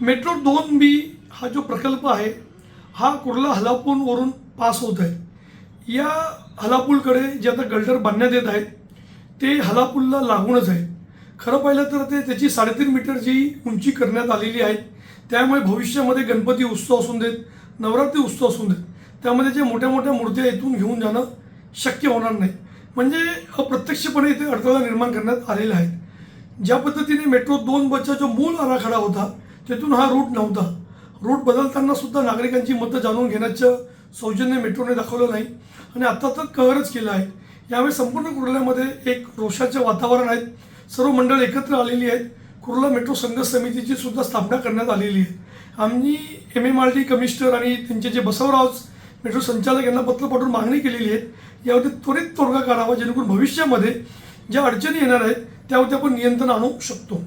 Metro दोन बी हा जो प्रकल्प आहे हा कुर्ला हलापूरवरून पास होत आहे. या हलापूलकडे जे आता गल्डर बांधण्यात येत आहेत ते हलापूलला लागूनच आहे खरं पाहिलं तर ते त्याची साडेतीन मीटर जी उंची करण्यात आलेली आहे त्यामुळे भविष्यामध्ये गणपती उत्सव असून देत नवरात्री उत्सव असून देत त्यामध्ये जे मोठ्या मोठ्या मूर्त्या इथून घेऊन जाणं शक्य होणार नाही. म्हणजे अप्रत्यक्षपणे इथे अडथळा निर्माण करण्यात आलेला आहे. ज्या पद्धतीने मेट्रो दोन बसचा जो मूळ आराखडा होता तिथून हा रूट नव्हता. रूट बदलताना सुद्धा नागरिकांची मतं जाणून घेण्याचं सौजन्य मेट्रोने दाखवलं नाही. आणि आता तर कहरच केलं आहे. यावेळी संपूर्ण कुर्ल्यामध्ये एक रोषाचे वातावरण आहे. सर्व मंडळ एकत्र आलेली आहेत. कुर्ला मेट्रो संघ समितीची सुद्धा स्थापना करण्यात आलेली आहे. आम्ही M M R T commissioner आणि त्यांचे जे बसवराज मेट्रो संचालक यांना पत्र पाठवून मागणी केलेली आहे. यावरती त्वरित तोडगा काढावा जेणेकरून भविष्यामध्ये ज्या अडचणी येणार आहेत त्यावरती आपण नियंत्रण आणू शकतो.